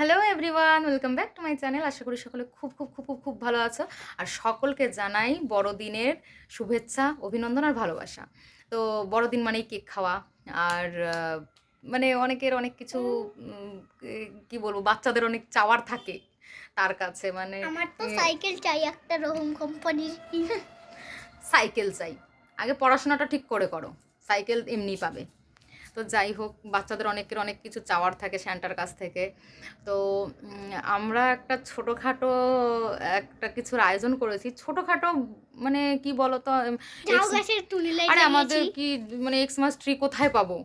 Hello everyone welcome back to my channel আশা করি সকলে খুব খুব খুব খুব খুব ভালো আছো। আর সকলকে জানাই বড়দিনের শুভেচ্ছা অভিনন্দন আর ভালোবাসা। তো বড়দিন মানেই কেক খাওয়া আর মানে অনেকের অনেক কিছু কি বলব বাচ্চাদের অনেক চাওয়ার থাকে তার কাছে মানে আমার তো সাইকেল চাই একটা রকম কোম্পানির সাইকেল চাই। আগে পড়াশোনাটা ঠিক করে করো সাইকেল এমনি পাবে। তো যাই হোক বাচ্চাদের অনেকের অনেক কিছু চাওয়ার থাকে স্যান্টার কাছ থেকে। তো আমরা একটা ছোটোখাটো একটা কিছুর আয়োজন করেছি। ছোটোখাটো মানে কি বলতো আরে আমাদের কি মানে এক্সমাস ট্রি কোথায় পাবো?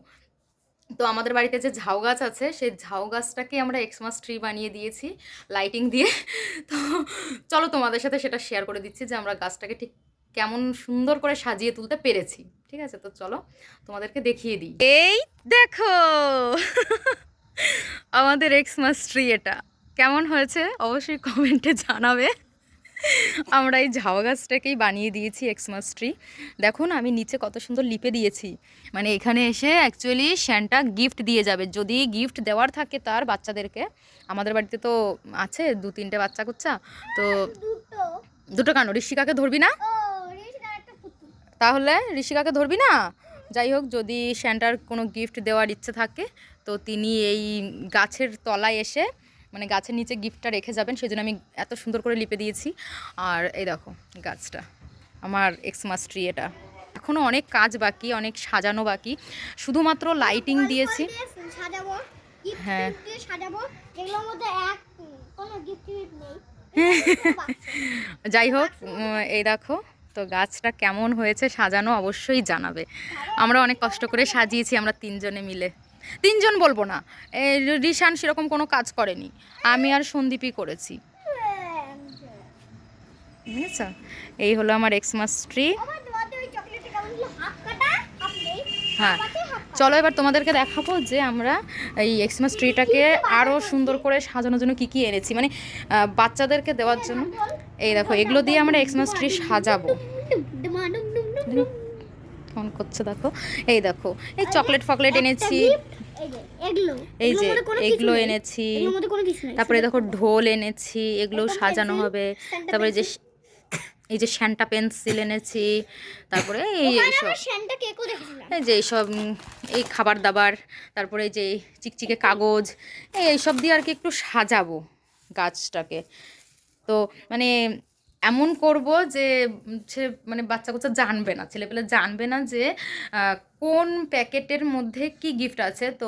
তো আমাদের বাড়িতে যে ঝাউ গাছ আছে সেই ঝাউ গাছটাকে আমরা এক্সমাস ট্রি বানিয়ে দিয়েছি লাইটিং দিয়ে। তো চলো তোমাদের সাথে সেটা শেয়ার করে দিচ্ছি যে আমরা গাছটাকে ঠিক কেমন সুন্দর করে সাজিয়ে তুলতে পেরেছি। ঠিক আছে? তো চলো তোমাদেরকে দেখিয়ে দিই। এই দেখো! আমাদের এক্সমাস ট্রি এটা। কেমন হয়েছে? অবশ্যই কমেন্টে জানাবে। আমরা এই ঝাউ গাছটাকেই বানিয়ে দিয়েছি এক্সমাস ট্রি দেখুন আমি নিচে কত সুন্দর লিপে দিয়েছি। মানে এখানে এসে অ্যাকচুয়ালি শ্যানটা গিফট দিয়ে যাবে। যদি গিফট দেওয়ার থাকে তার বাচ্চাদেরকে। আমাদের বাড়িতে তো আছে দু তিনটে বাচ্চা কুচ্চা তো দুটো। দুটো কেন? ঋষিকাকে ধরবি না ও রিস্কার একটা পুতুল তাহলে ঋষিকাকে ধরবি না? যাই হোক যদি শ্যান্টার কোনো গিফট দেওয়ার ইচ্ছে থাকে তো তিনি এই গাছের তলায় এসে মানে গাছের নিচে গিফটটা রেখে যাবেন। সেই জন্য আমি এত সুন্দর করে লিপে দিয়েছি। আর এই দেখো গাছটা আমার এক্সমাস ট্রি এটা। এখনও অনেক কাজ বাকি অনেক সাজানো বাকি। শুধুমাত্র লাইটিং দিয়েছি। হ্যাঁ। যাই হোক এই দেখো তো গাছটা কেমন হয়েছে সাজানো অবশ্যই জানাবে। আমরা অনেক কষ্ট করে সাজিয়েছি আমরা তিনজনে মিলে। তিনজন বলব না। রিশান সেরকম কোনো কাজ করেনি। আমি আর সন্দীপই করেছি। বুঝেছ? এই হলো আমার এক্সমাস ট্রি হ্যাঁ। চলো এবার তোমাদেরকে দেখাবো যে আমরা এই এক্সমাস ট্রিটাকে আরও সুন্দর করে সাজানোর জন্য কী কী এনেছি। মানে বাচ্চাদেরকে দেওয়ার জন্য। এই দেখো, এগুলো দিয়ে আমরা এক্সমাস ট্রি সাজাবো। কেমন করছে দেখো? এই দেখো, এই চকলেট ফকলেট এনেছি। এই যে এগুলো এনেছি। তারপরে দেখো ঢোল এনেছি, এগুলো সাজানো হবে। তারপরে যে এই যে শ্যান্টা পেন্সিল এনেছি তারপরে এই এইসব যে এইসব এই খাবার দাবার তারপরে যে চিকচিকে কাগজ এই এইসব দিয়ে আর কি একটু সাজাবো গাছটাকে। তো মানে এমন করব যে সে মানে বাচ্চা কাচ্চা জানবে না ছেলেপেলে জানবে না যে কোন প্যাকেটের মধ্যে কি গিফট আছে। তো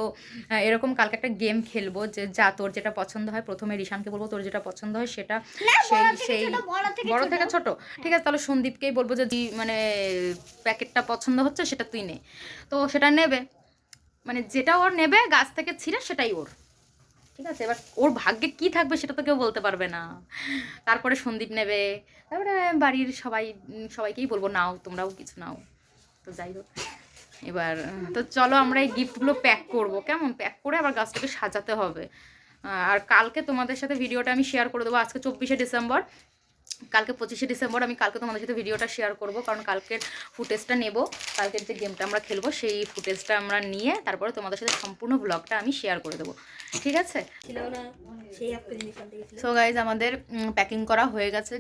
এরকম কালকে একটা গেম খেলব যে যা তোর যেটা পছন্দ হয় প্রথমে রিশানকে বলব তোর যেটা পছন্দ হয় সেটা সেই সেই বড় থেকে ছোট। ঠিক আছে তাহলে সন্দীপকেই বলব যে মানে প্যাকেটটা পছন্দ হচ্ছে সেটা তুই নে। তো সেটা নেবে। মানে যেটা ওর নেবে গাছ থেকে ছিঁড়ে সেটাই ওর। ঠিক আছে? এবার ওর ভাগ্যে কি থাকবে সেটা তো কেউ বলতে পারবে না। তারপরে সন্দীপ নেবে। তারপরে বাড়ির সবাই সবাইকেই বলব, নাও, তোমরাও কিছু নাও। তো যাই হোক, এবার, তো চলো আমরা এই গিফটগুলো প্যাক করব। কেমন? প্যাক করে আবার গাছটাকে সাজাতে হবে। আর কালকে তোমাদের সাথে ভিডিওটা আমি শেয়ার করে দেবো। আজকে চব্বিশে ডিসেম্বর। কালকে পঁচিশে ডিসেম্বর আমি কালকে তোমাদের সাথে ভিডিওটা শেয়ার করব কারণ কালকের ফুটেজটা নেব কালকের যে গেমটা আমরা খেলব সেই ফুটেজটা আমরা নিয়ে তারপরে তোমাদের সাথে সম্পূর্ণ ব্লগটা আমি শেয়ার করে দেবো। ঠিক আছে? সো গাইজ আমাদের প্যাকিং করা হয়ে গেছে।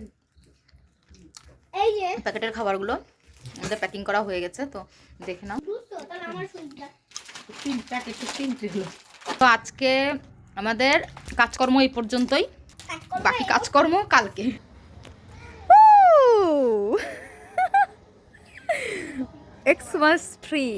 এই যে। প্যাকেটের খাবারগুলো আমাদের প্যাকিং করা হয়ে গেছে তো দেখে নাও। তো আজকে আমাদের কাজকর্ম এই পর্যন্তই। বাকি কাজকর্ম কালকে। Xmas tree.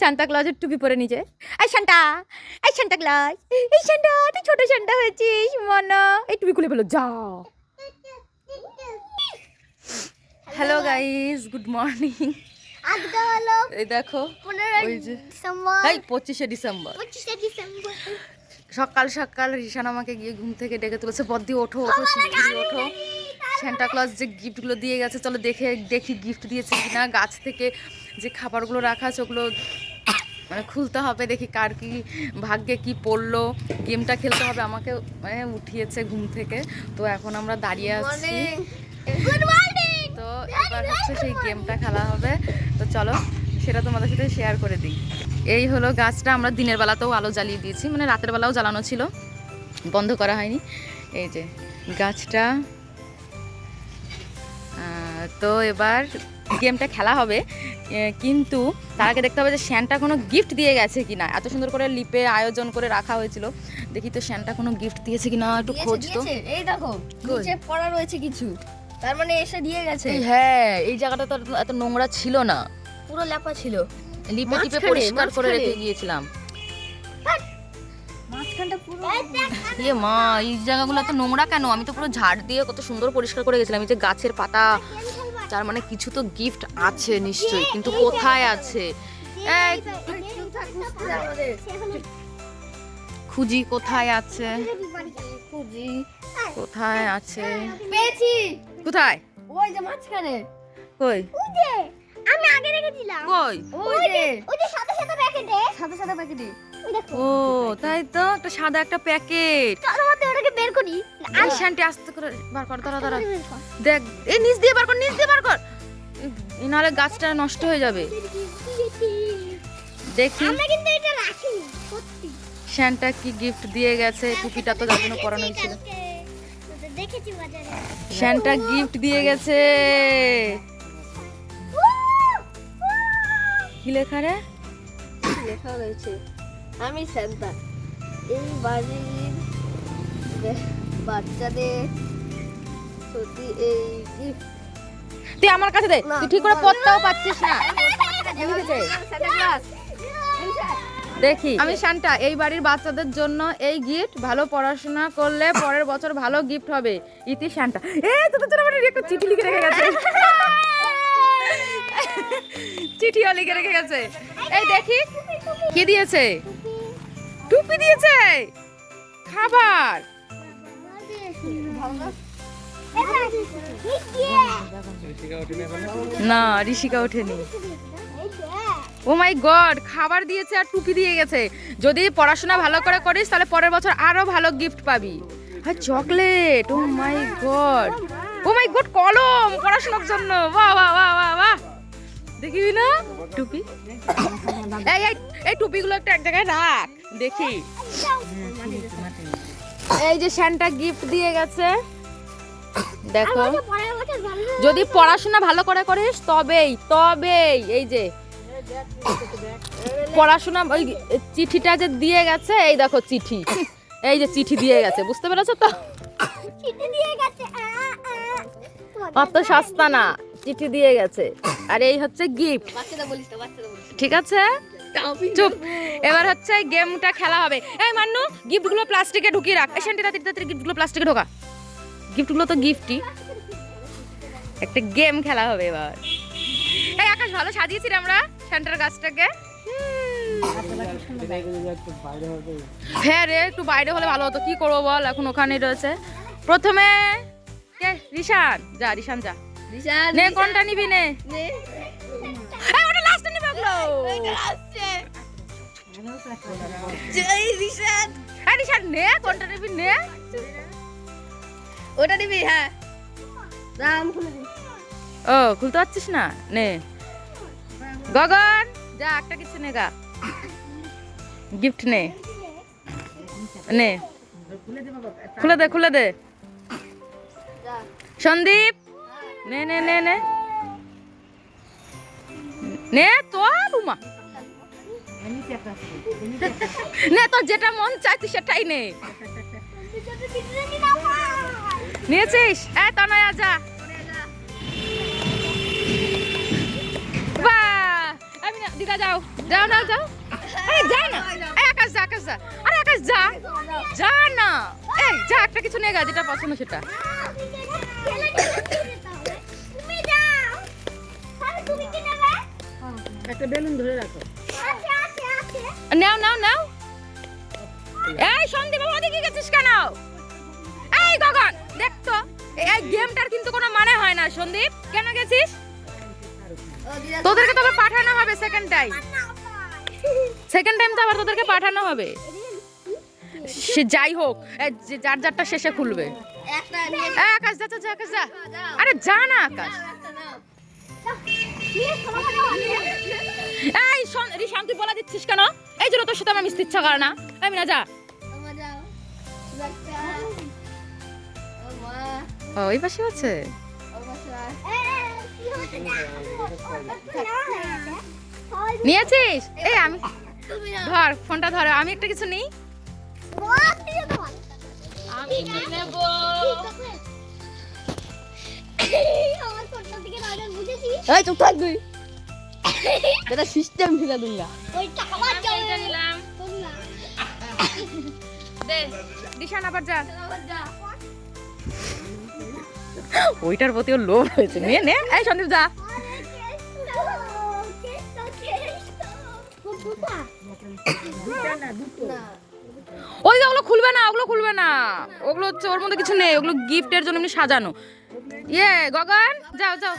শান্তা ক্লজের টুপি পরে নিচে। এই শান্তা এই শান্তা ক্লজ এই শান্তা তুই ছোট শান্তা হয়েছিস মনো। এই টুপি খুলে ফেলো যাও হ্যালো গাইস গুড মর্নিং আজকে হলো এই দেখো ওই যে এই পঁচিশে ডিসেম্বর। পঁচিশে ডিসেম্বর। সকাল সকাল রিশান আমাকে গিয়ে ঘুম থেকে ডেকে তুলেছে বদ্দি ওঠো ওঠো শিগগিরি ওঠো। সান্টা ক্লজ যে গিফটগুলো দিয়ে গেছে চলো দেখে দেখি গিফট দিয়েছে কিনা। গাছ থেকে যে খাবারগুলো রাখা আছে ওগুলো মানে খুলতে হবে দেখি কার কি ভাগ্যে কি পড়ল। গেমটা খেলতে হবে আমাকে মানে উঠিয়েছে ঘুম থেকে। তো এখন আমরা দাঁড়িয়ে আছি। তো এবার হচ্ছে সেই গেমটা খেলা হবে। তো চলো সেটা তোমাদের সাথে শেয়ার করে দিই। এই হলো গাছটা আমরা দিনের বেলাতেও আলো জ্বালিয়ে দিয়েছি মানে রাতের বেলাও জ্বালানো ছিল। বন্ধ করা হয়নি। এই যে গাছটা। তো এবার গেমটা খেলা হবে। কিন্তু তার আগে দেখতে হবে যে শ্যানটা কোনো গিফট দিয়ে গেছে কিনা। এত সুন্দর করে লিপে আয়োজন করে রাখা হয়েছিল। দেখি তো শ্যানটা কোনো গিফট দিয়েছে কিনা একটু খোঁজ তো। এই দেখো নিচে পড়া রয়েছে কিছু। তার মানে এসে দিয়ে গেছে। হ্যাঁ এই জায়গাটা তো এত- এত নোংরা ছিল না। পুরো লেপা ছিল। লিপে টিপে পরিষ্কার করে রেখে গিয়েছিলাম। ইয়ে মা এই জায়গাগুলো এত নোংরা কেন? আমি তো পুরো ঝাড় দিয়ে কত সুন্দর পরিষ্কার করে গেছিলাম। এই যে গাছের পাতা তার মানে কিছু তো গিফট আছে নিশ্চয়ই কিন্তু কোথায় আছে? খুঁজি কোথায় আছে? খুঁজি কোথায় আছে? পেয়েছি। কোথায়? ওই যে মাঝখানে। কই? আমি আগে রেখেছিলাম কই? ওই যে ওই যে সাদা সাদা প্যাকেটে সাদা সাদা প্যাকেটে ও তাই তো? একটা সাদা একটা প্যাকেট। ওটাকে বের করি। এই শান্তি আস্তে করে বার কর দাঁড়া দাঁড়া। দেখ এই নিচ দিয়ে বার কর নিচ দিয়ে বার কর। নাহলে গাছটা নষ্ট হয়ে যাবে। দেখি। আমরা কিন্তু এটা রাখিনি সত্যি। শ্যানটা কি গিফট দিয়ে গেছে টুপিটা তো যার জন্য পরানো হয়েছিল কালকে। দেখেছি বাজারে। শ্যানটা গিফট দিয়ে গেছে। কি লেখা রে? লেখা রয়েছে? আমি সান্তা এই বাড়ির বাচ্চাদের সত্যি এই তুই আমার কাছে দে। তুই ঠিক করে পড়তেও পাচ্ছিস না। দেখি। আমি শান্তা এই বাড়ির বাচ্চাদের জন্য এই গিফট ভালো পড়াশোনা করলে পরের বছর ভালো গিফট হবে। ইতি শান্তা। এই তোদের জন্য আমার একটা চিঠি লিখে রেখে গেছে। চিঠিও লিখে রেখে গেছে। এই দেখি কি দিয়েছে? টুপি দিয়েছে? খাবার। না, ঋষিকা ওঠেনি। ও মাই গড, খাবার দিয়েছে আর টুপি দিয়ে গেছে। যদি পড়াশোনা ভালো করে করিস, তাহলে পরের বছর আরও ভালো গিফট পাবি। আর chocolate oh my god oh my god কলম, পড়াশোনার জন্য। বাহ বাহ বাহ বাহ বাহ। দেখিবি না? টুপি? এই এই টুপিগুলো একটা এক জায়গায় রাখ দেখি। এই যে শ্যানটা গিফট দিয়ে গেছে দেখো। যদি পড়াশোনা ভালো করে করিস তবেই তবেই এই যে। পড়াশোনা ওই চিঠিটা যে দিয়ে গেছে এই দেখো চিঠি। এই যে চিঠি দিয়ে গেছে বুঝতে পেরেছ তো? অত সস্তা না। চিঠি দিয়ে গেছে। আর এই হচ্ছে গিফট। ঠিক আছে? চুপ। এবার হচ্ছে গেমটা খেলা হবে। এই মান্নু গিফটগুলো প্লাস্টিকে ঢুকিয়ে রাখ। শান্তি তাড়াতাড়ি তাড়াতাড়ি গিফটগুলো প্লাস্টিকে ঢোকা। গিফটগুলো তো গিফটই একটা গেম খেলা হবে এবার। এই আকাশ ভালো সাজিয়েছি রে আমরা সেন্টার গাছটাকে। হ্যাঁ রে একটু বাইরে হলে ভালো হতো। কি করব বল? এখন ওখানেই রয়েছে। প্রথমে কে? রিশান। যা রিশান যা। নে কোনটা নিবি নে। এই ওটা লাস্টে নিবে ওগুলো আসছে। জয় রিশান। এই রিশান নে কোনটা নিবি নে। ওটা নিবি হ্যাঁ। দাম ও খুলতে পারছিস না? নে। গগন যা একটা কিছু নে গা। গিফট নে। নে। খুলে দে খুলে দে। সন্দীপ নে নে নে নে। নে তো রুমা নে, তোর যেটা মন চাই তুই সেটাই নে। নিয়েছিস? এ, তনয়া, যা। যাও। যাও যাও। না। এই আকাশ যা আকাশ যা। আরে, আকাশ, যা। যা না। এই যা, একটা কিছু নিয়ে গা, যেটা পছন্দ সেটা। একটা বেলুন ধরে রাখো। আছে আছে আছে। নাও নাও নাও। এই সন্দীপ বাবা ওদিকে গেছিস কেন? এই গগন দেখ তো। এই- গেমটার কিন্তু কোনো মানে হয় না সন্দীপ। কেন গেছিস? তোদেরকে তবে পাঠানো হবে সেকেন্ড টাইম সেকেন্ড টাইম তো আবার তোদেরকে পাঠানো হবে। সে যাই হোক যে যার যারটা শেষে খুলবে। আকাশ যা যা, যা আকাশ যা। আরে যা না আকাশ। এই শোন রিশান তুই বলা দিচ্ছিস কেন? এই জন্য তোর সাথে আমার মিশতে ইচ্ছা করে না। আমি না যা। ওই পাশে আছে? নিয়েছিস? এই আমি ধর ফোনটা ধর আমি একটা কিছু নিই? আমি নেব। আমার ফোনটা দিকে নজর বুঝেছি এই চুপ থাক তুই। এটা সিস্টেম ফিরা দুঙ্গা ওইটা আমার এটা নিলাম দে দিশান আবার যা আবার যা ওইটার প্রতি ওর লোভ হয়েছে নিয়ে নে এই সন্দীপ যা না ওই যে ওগুলো খুলবে না ওগুলো খুলবে না ওগুলো হচ্ছে ওর মধ্যে কিছু নেই ওগুলো গিফটের জন্য এমনি সাজানো ইয়ে গগন যাও যাও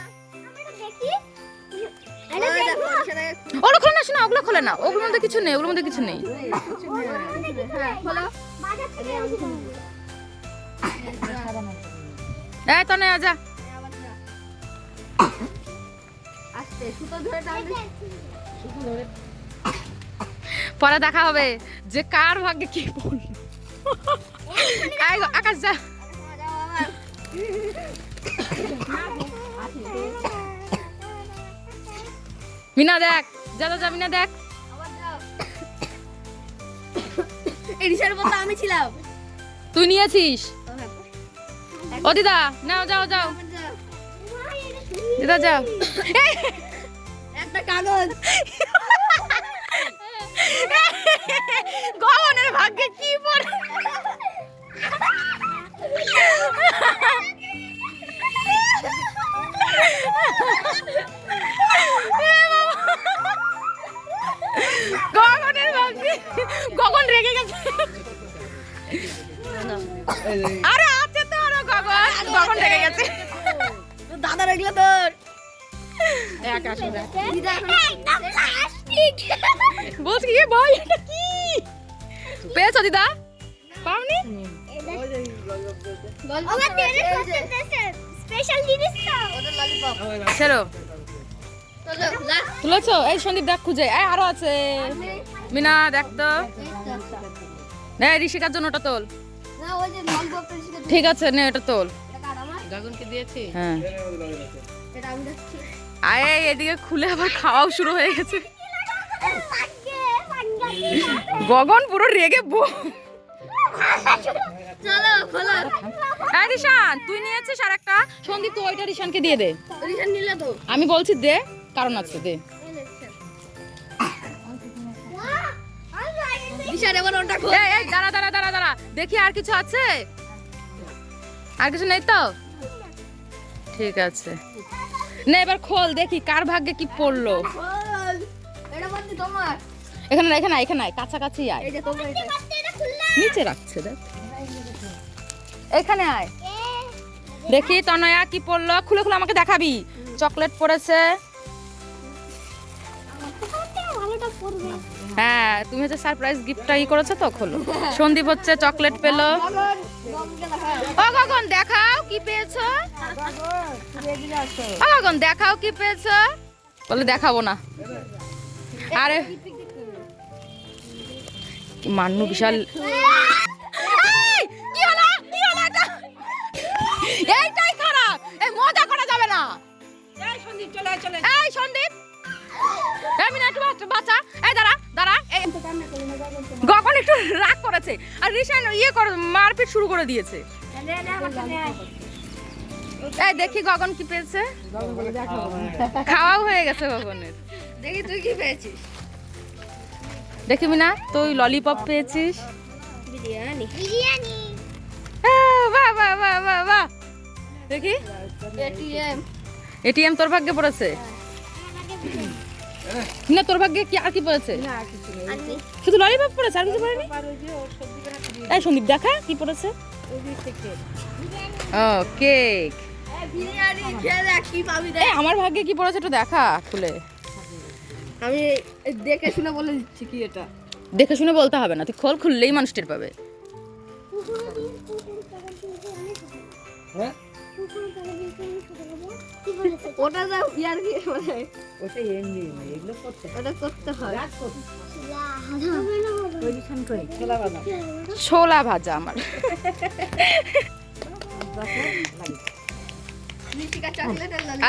ওগুলো খোলে না শোনা ওগুলো খোলে না। ওগুলোর মধ্যে কিছু নেই ওগুলোর মধ্যে কিছু নেই। এই তো নেই যা। আস্তে সুতো ধরে টানলে পরে দেখা হবে যে কার ভাগ্যে কি পড়ল আকাশ যা। মিনা দেখ যা যা, মিনা দেখ। মতো আমি ছিলাম। তুই নিয়েছিস? ও দিদা নাও যাও যাও। দিদা যাও। একটা কাগজ। গগনের ভাগ্যে কি পড়ে? আরে আছে তো আরও গগন গগন রেগে গেছে। দাদা রাখলে তোর। বলছি। কি ভাই এটা কি? পেয়েছ দিদা? পাওনি? চলো তুলেছো? এই সন্দীপ দেখ খুঁজে। এই আরও আছে। মিনা দেখ তো। নে ঋষিকার জন্য ওটা তোল। ঠিক আছে নে এটা তোল। গগনকে দিয়েছি? হ্যাঁ। আয় এদিকে খুলে আবার খাওয়াও শুরু হয়ে গেছে। গগন পুরো রেগে বো এই রিশান তুই নিয়েছিস আর একটা সন্দীপ তো ওইটা রিশানকে দিয়ে দে। রিসান নিলে তো। আমি বলছি দে কারণ আছে দে। রিসান এবার ওটা খোল। এই এই দাঁড়া দাঁড়া দাঁড়া দাঁড়া। দেখি আর কিছু আছে? আর কিছু নেই তো? ঠিক আছে। না এবার খোল দেখি কার ভাগ্যে কি পড়ল। এটা বন্ধু তোমার। এখানে না, এখানে আয়, এখানে আয়, কাছাকাছি আয়। এই যে তোমার এটা। নিচে রাখছে দেখ। এখানে আয়। দেখি তনয়া কি পড়ল। খুলে খুলে আমাকে দেখাবি। চকলেট পড়েছে। ভালোটা পড়বে। হ্যাঁ তুমি হচ্ছে সারপ্রাইজ গিফটটা ই করেছ তো খোলো সন্দীপ হচ্ছে চকলেট পেল। ও গগন দেখাও কি পেয়েছ? ও গগন দেখাও কি পেয়েছ? বলে দেখাবো না। আরে কি মান্নু বিশাল। এইটাই খারাপ। এই মজা করা যাবে না। এই সন্দীপ এই মিনাট বাচ্চা এই দাঁড়া। দাঁড়া গগন একটু রাগ করেছে। আর রিশান ইয়ে করে মারপিট শুরু করে দিয়েছে। এই দেখি গগন কি পেয়েছে। খাওয়াও হয়ে গেছে গগনের। দেখি তুই কি পেয়েছিস? দেখি না তুই ললিপপ পেয়েছিস। বিরিয়ানি। বিরিয়ানি বাহ বাহ বাহ বাহ বাহ। দেখি। এটিএম এটিএম তোর ভাগ্যে পড়েছে। না তোর ভাগ্যে কি আর কি পড়েছে? শুধু ললিপপ পড়েছে আর কিছু পড়েনি? এই সন্দীপ দেখা কি পড়েছে? ও কেক আমার ভাগ্যে কি পড়েছে একটু দেখা খুলে। আমি দেখে শুনে বলে দিচ্ছি কি এটা। দেখে শুনে বলতে হবে না তুই খোল খুললেই মানুষ টের পাবে। হ্যাঁ? ওটা যা ইয়ার কি মানে ওটা এমনি এগুলো করতে ওটা করতে হয়। লা, হবে না, হবে না। পজিশন করে ছোলা ভাজা আমার।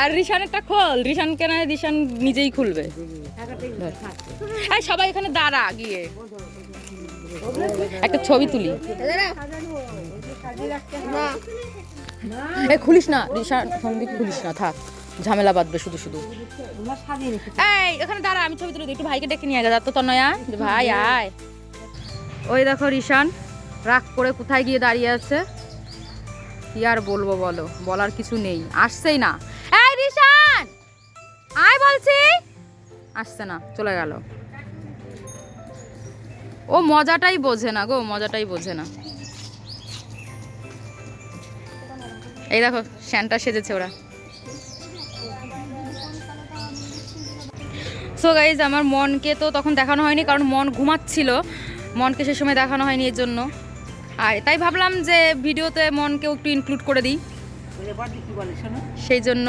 আর আর রিশানেরটা খোল রিশান কেন রিশান নিজেই খুলবে। এই সবাই এখানে দাঁড়া গিয়ে। একটা ছবি তুলি। এই খুলিস না রিশান সন্দীপ খুলিস না, থাক, ঝামেলা বাঁধবে শুধু শুধু। এই, এখানে দাঁড়া, আমি ছবি তুলে একটু ভাইকে ডেকে নিয়ে গেছে তো তনয়া ভাই, আয়। ওই দেখো, রিশান, রাগ করে কোথায় গিয়ে দাঁড়িয়ে আছে? কি আর বলব বলো, বলার কিছু নেই, আসছেই না। এই, রিশান! আয় বলছি! আসছে না, চলে গেল। ও মজাটাই বোঝে না গো, মজাটাই বোঝে না। এই দেখো, শ্যানটা সেজেছে ওরা। সো গাইজ আমার মনকে তো তখন দেখানো হয়নি, কারণ মন ঘুমাচ্ছিল। মনকে সে সময় দেখানো হয়নি এর জন্য। আর তাই ভাবলাম যে ভিডিওতে মনকেও একটু ইনক্লুড করে দিই। সেই জন্য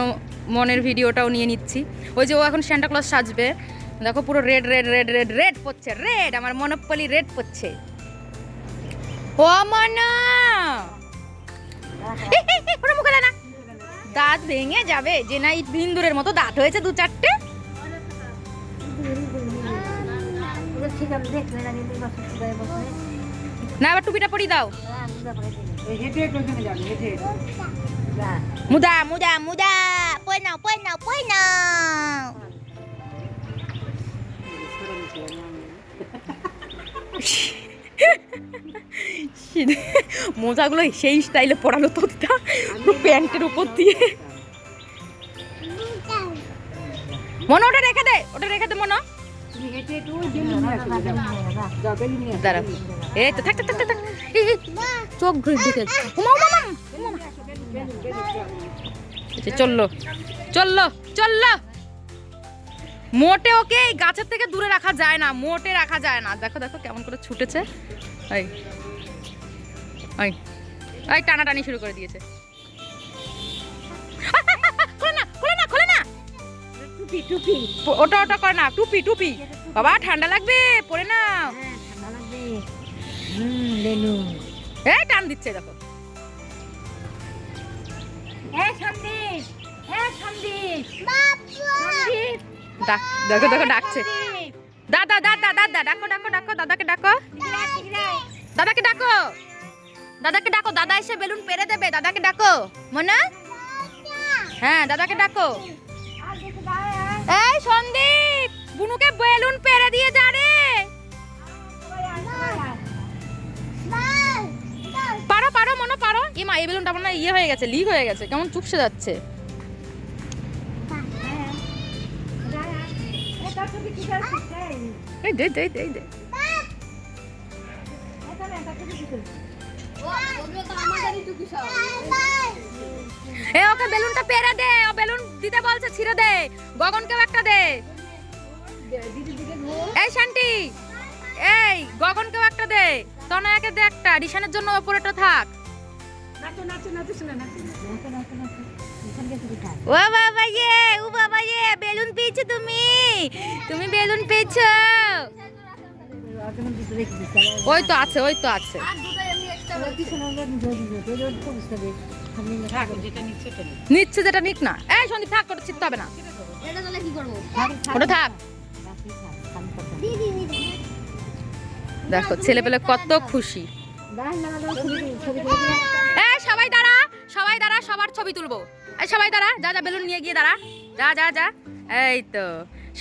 মনের ভিডিওটাও নিয়ে নিচ্ছি। ওই যে ও এখন ক্লজ সাজবে। দেখো পুরো red red red red red পড়ছে রেড আমার মনোপলি রেড পড়ছে ও মনা! দাঁত ভেঙে যাবে, যে না এই ভিন্দুরের মতো দাঁত হয়েছে দু চারটে। না আবার টুপিটা পরি দাও। মুদা মুদা মুদা পয় নাও পয় নাও পয় নাও। মোজাগুলো সেই স্টাইলে পরালো তো পুরো প্যান্টের উপর দিয়ে। মনে ওটা রেখে দে ওটা রেখে দে মনে। এই তো চোখ আচ্ছা, চলল চলল চলল। মোটে ওকে এই গাছের থেকে দূরে রাখা যায় না মোটে রাখা যায় না। দেখো দেখো কেমন করে ছুটেছে। এই এই এই টানাটানি শুরু করে দিয়েছে। খোলে না খোলে না খোলে না। টুপি টুপি। প- ওটা ওটা করে না টুপি টুপি। বাবা ঠান্ডা লাগবে পরে না হ্যাঁ ঠান্ডা লাগবে। হুম বেলুন এই টান দিচ্ছে দেখো। হ্যাঁ সন্দেশ হ্যাঁ সন্দেশ ডাক দেখো দেখো ডাকছে। দাদা দাদা দাদা ডাকো ডাকো ডাকো দাদাকে ডাকো। দাদাকে ডাকো। দাদাকে ডাকো দাদা এসে বেলুন পেরে দেবে দাদাকে ডাকো। মনে? হ্যাঁ দাদাকে ডাকো। এই সন্দীপ বুনুকে বেলুন পেরে দিয়ে যা রে। পারো পারো মনে পারো। এই মা এই বেলুনটা মনে ইয়ে হয়ে গেছে লিক হয়ে গেছে কেমন চুপসে যাচ্ছে। এই দে দে দে দে এ ওকে বেলুনটা পেরে দে ও বেলুন দিতে বলছে ছিঁড়ে দে। গগনকেও একটা দে। এই শান্তি। এই গগনকেও একটা দে। তনয়াকে দে একটা। রিশানের জন্য ওপরেটা থাক। নাচো নাচো নাচো শোনা নাচো নাচো নাচো। ও বাবা ইয়ে ও বাবা ইয়ে বেলুন পেয়েছ তুমি? তুমি বেলুন পেয়েছ? ওই তো আছে ওই তো আছে। নিচ্ছে যেটা নিক না। এই সন্দীপ থাক ওটা হবে না। এটা তাহলে কি করব? ওটা থাক। দেখো ছেলে পেলে কত খুশি। সবাই দাঁড়া সবাই দাঁড়া সবার ছবি তুলবো। এই সবাই দাঁড়া, যা যা, বেলুন নিয়ে গিয়ে দাঁড়া। যা যা যা। এই তো,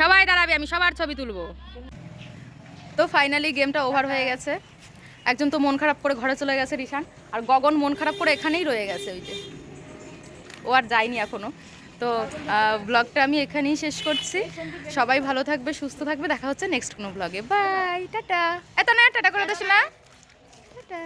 সবাই দাঁড়াবে, আমি সবার ছবি তুলবো। তো ফাইনালি গেমটা ওভার হয়ে গেছে। একজন তো মন খারাপ করে ঘরে চলে গেছে, রিশান। আর গগন মন খারাপ করে এখানেই রয়ে গেছে, ওই যে। ও আর যায়নি এখনও। তো ব্লগটা আমি এখানেই শেষ করছি। সবাই ভালো থাকবে, সুস্থ থাকবে। দেখা হচ্ছে নেক্সট কোনো ব্লগে বাই টাটা। এত না টাটা করে দিস না। টাটা।